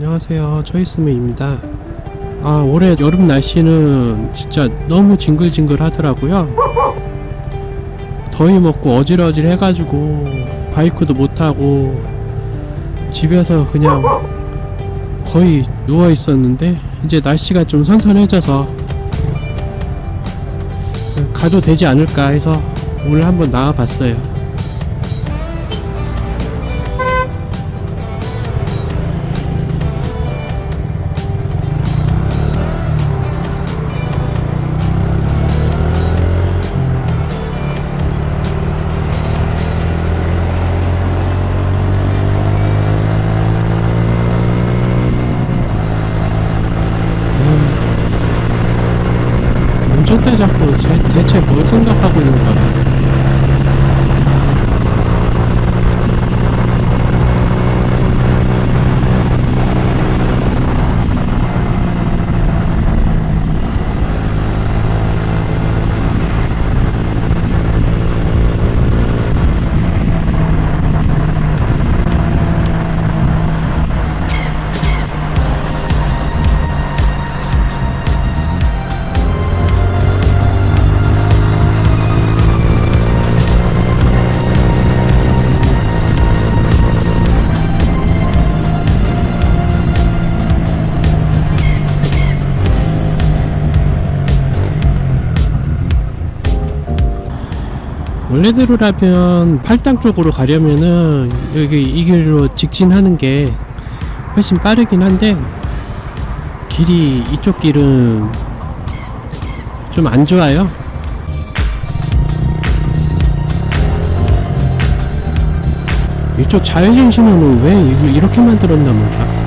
안녕하세요. 초이스메입니다. 아, 올해 여름 날씨는 진짜 너무 징글징글 하더라고요. 더위 먹고 어질어질 해가지고 바이크도 못하고 집에서 그냥 거의 누워 있었는데 이제 날씨가 좀 선선해져서 가도 되지 않을까 해서 오늘 한번 나와봤어요. 잡고 제, 대체 뭘 생각하고 있는 거야? 원래대로라면 팔당 쪽으로 가려면은 여기 이 길로 직진하는 게 훨씬 빠르긴 한데 길이 이쪽 길은 좀 안 좋아요. 이쪽 좌회전 신호는 왜 이- 이렇게 만들었나 몰라.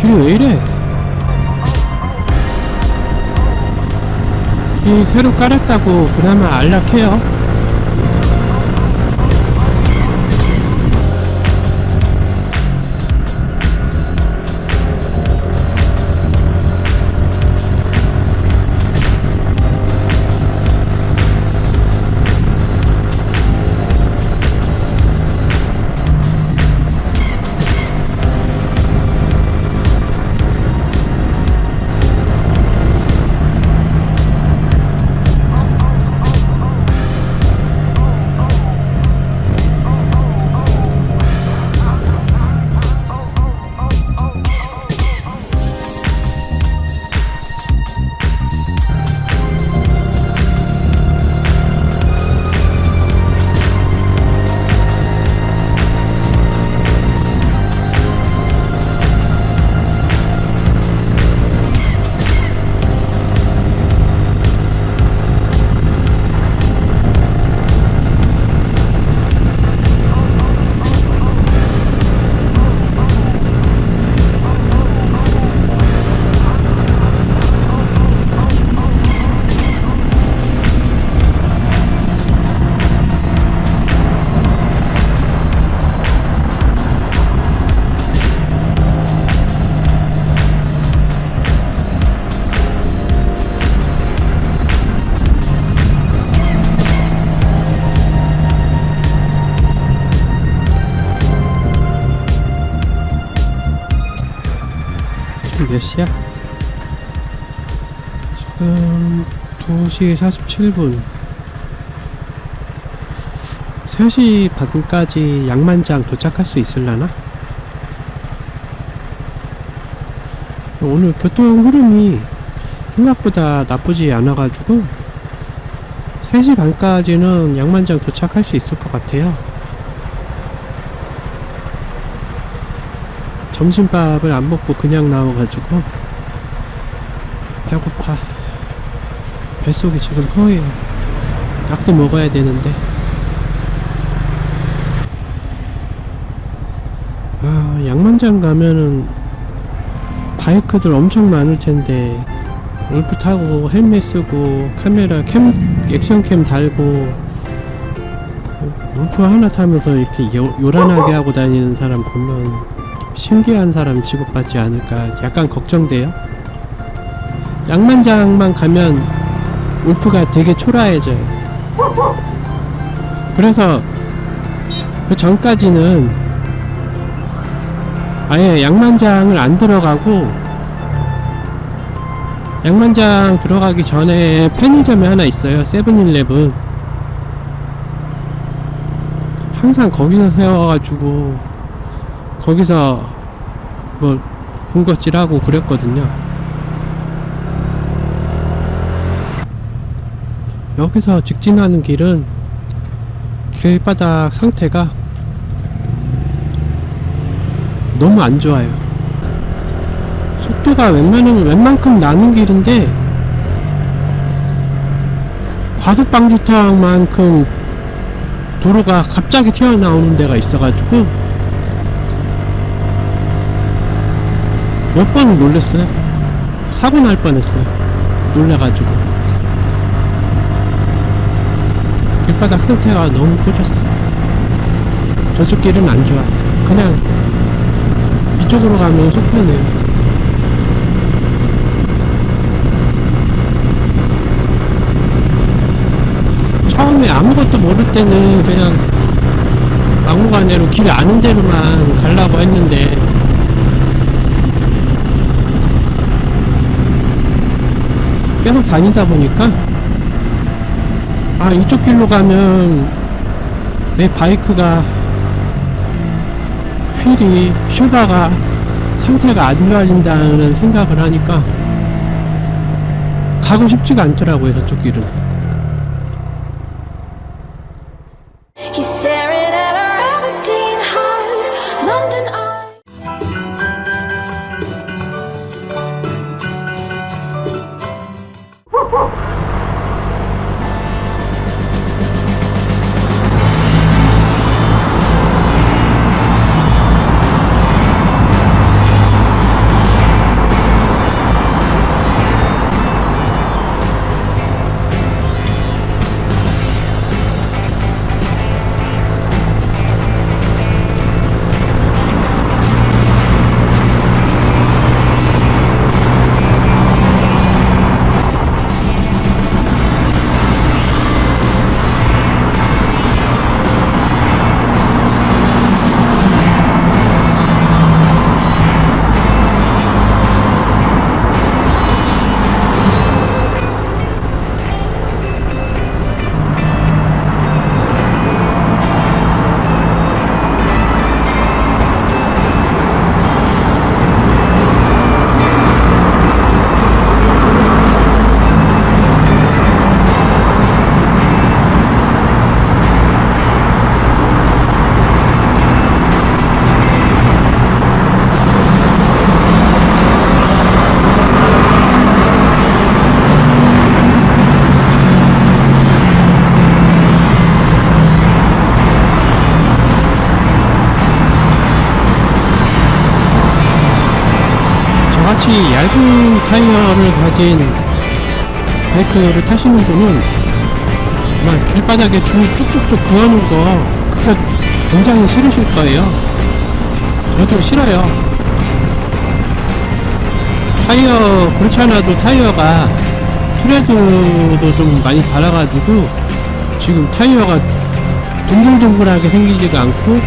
길이 왜 이래? 길 새로 깔았다고 그나마 안락해요. 시야? 지금 2시 47분 3시 반까지 양만장 도착할 수 있을라나? 오늘 교통 흐름이 생각보다 나쁘지 않아가지고 3시 반까지는 양만장 도착할 수 있을 것 같아요 점심밥을 안 먹고 그냥 나와가지고 배고파. 뱃속이 지금 허해요 약도 먹어야 되는데. 아 양만장 가면은 바이크들 엄청 많을 텐데 울프 타고 헬멧 쓰고 카메라 캠 액션캠 달고 울프 하나 타면서 이렇게 요, 요란하게 하고 다니는 사람 보면 신기한 사람 취급받지 않을까 약간 걱정돼요. 양만장만 가면 울프가 되게 초라해져요. 그래서 그 전까지는 아예 양만장을 안 들어가고 양만장 들어가기 전에 편의점이 하나 있어요. 세븐일레븐. 항상 거기서 세워가지고 거기서 뭐 군것질하고 그랬거든요. 여기서 직진하는 길은 길바닥 상태가 너무 안 좋아요. 속도가 웬만하면 웬만큼 나는 길인데 과속 방지턱만큼 도로가 갑자기 튀어나오는 데가 있어가지고 몇 번 놀랬어요. 사고 날 뻔했어요. 놀래가지고 길바닥 상태가 너무 꼬졌어. 저쪽 길은 안 좋아. 그냥 이쪽으로 가면 속 편해요. 처음에 아무것도 모를 때는 그냥 막무가내로 길 아는 대로만 가려고 했는데 계속 다니다 보니까 아 이쪽 길로 가면 내 바이크가 휠이 슈가가 상태가 안 좋아진다는 생각을 하니까 가고 싶지가 않더라고요 저쪽 길은 저같이 얇은 타이어를 가진 바이크를 타시는 분은 막 길바닥에 줄 쭉쭉쭉 그어놓은 거 그거 굉장히 싫으실 거예요. 저도 싫어요. 타이어 그렇지 않아도 타이어가 트레드도 좀 많이 달아가지고 지금 타이어가 동글동글하게 생기지가 않고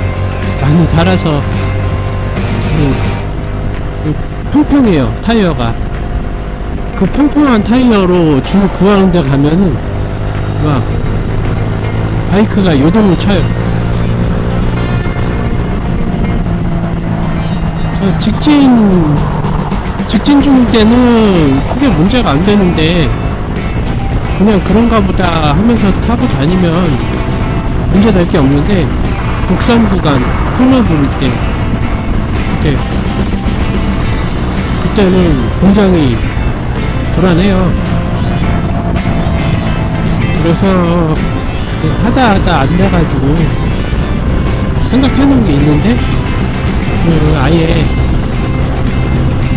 많이 달아서 평평해요 타이어가. 그 평평한 타이어로 줄 구하는 데 가면은 막 바이크가 요동을 쳐요. 저 직진 직진 중일 때는 크게 문제가 안 되는데 그냥 그런가 보다 하면서 타고 다니면 문제 될 게 없는데 국산 구간 코너 부를 때그 때는 굉장히 불안해요. 그래서 그 하다 하다 안 돼가지고 생각해놓은 게 있는데 그 아예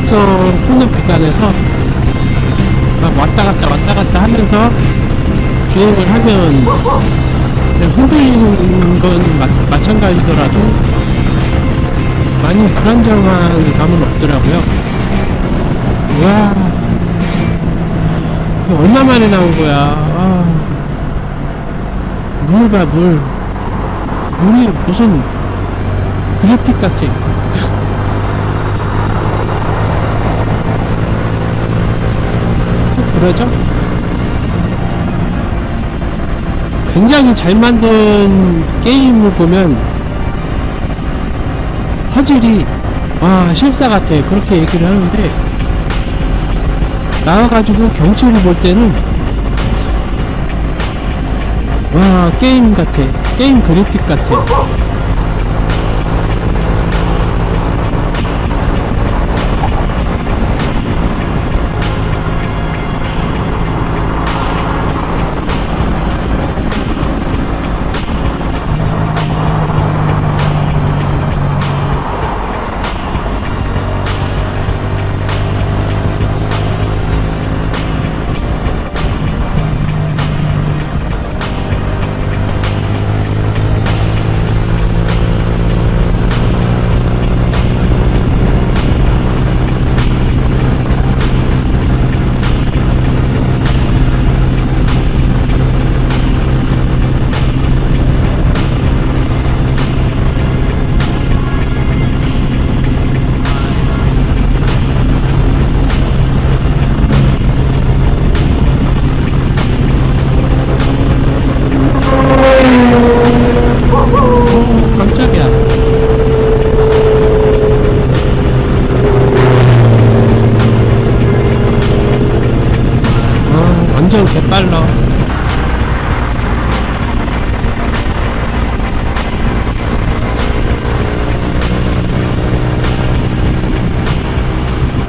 특성 코너 구간에서 막 왔다 갔다 왔다 갔다 하면서 주행을 하면 흔들리는 건 마, 마찬가지더라도 많이 불안정한 감은 없더라고요. 이거 얼마 만에 나온 거야. 아, 물 봐, 물. 물이 무슨 그래픽 같아. 또 그러죠? 굉장히 잘 만든 게임을 보면 화질이 와 실사 같아 그렇게 얘기를 하는데 나와가지고 경치를 볼 때는 와 게임 같아. 게임 그래픽 같아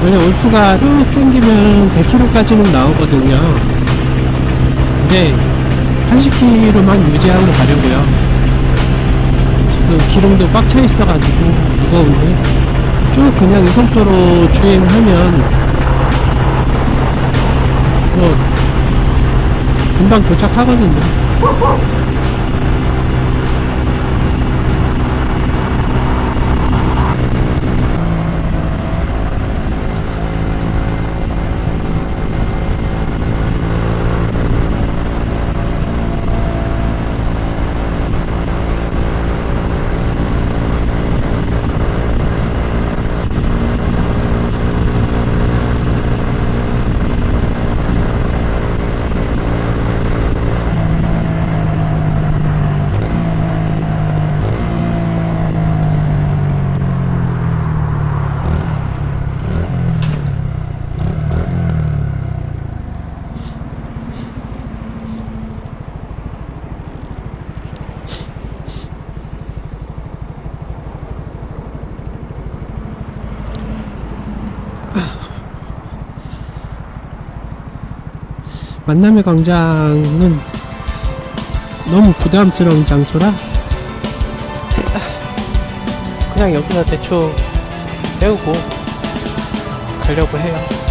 원래 울프가 쭉 당기면 100km까지는 나오거든요. 근데 80km만 유지하고 가려고요. 지금 기름도 꽉 차 있어가지고 무거운데 쭉 그냥 이 속도로 주행하면 뭐 금방 도착하거든요 만남의 광장은 너무 부담스러운 장소라 그냥 여기서 대충 때우고 가려고 해요.